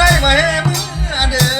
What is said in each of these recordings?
ได้มาห่เมื่อเดิม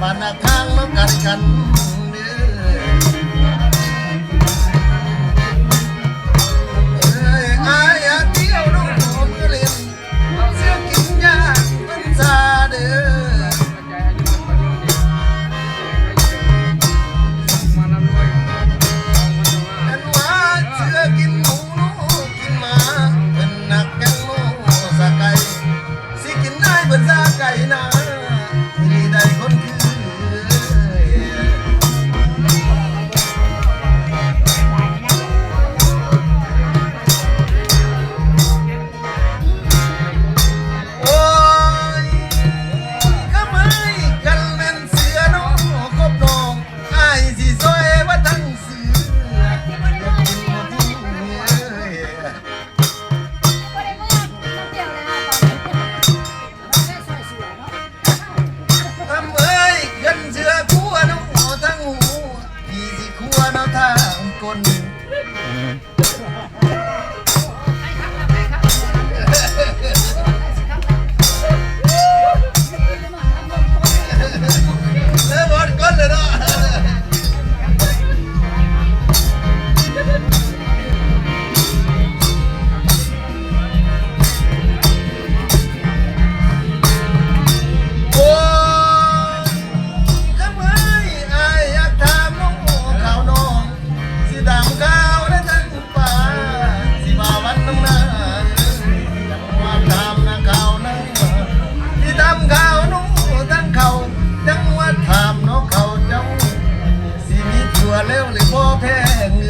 บ้านนาข้างแลกันกัน Mm. pants.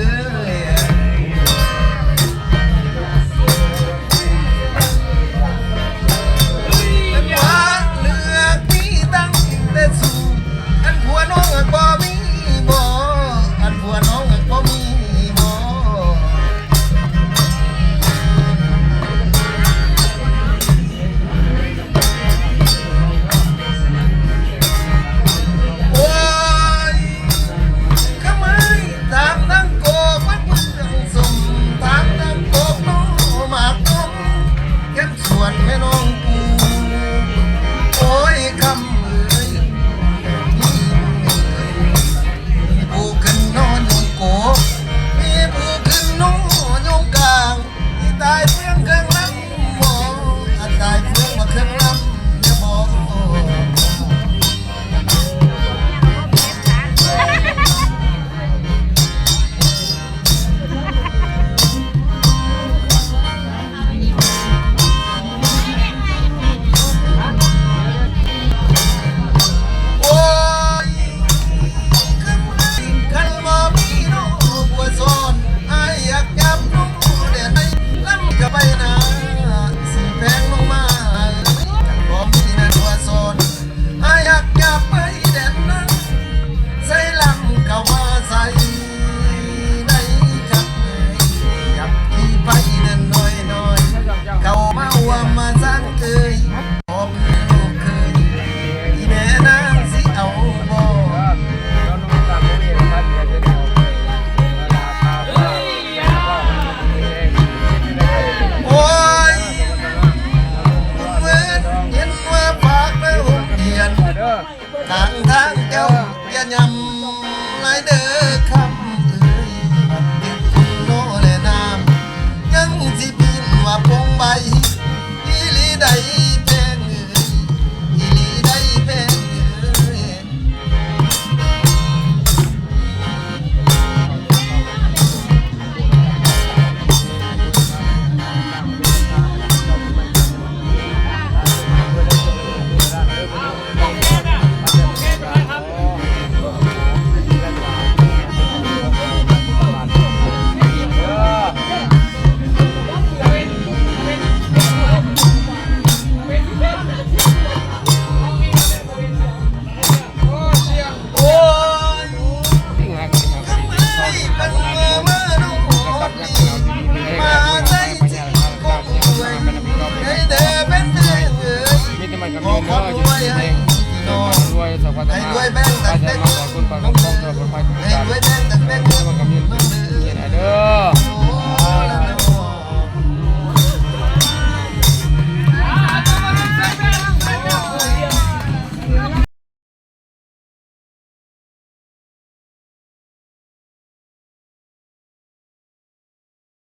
ใด้วยแบ่งตัดแบ่งให้รวยแบ่งตัดแบ่ง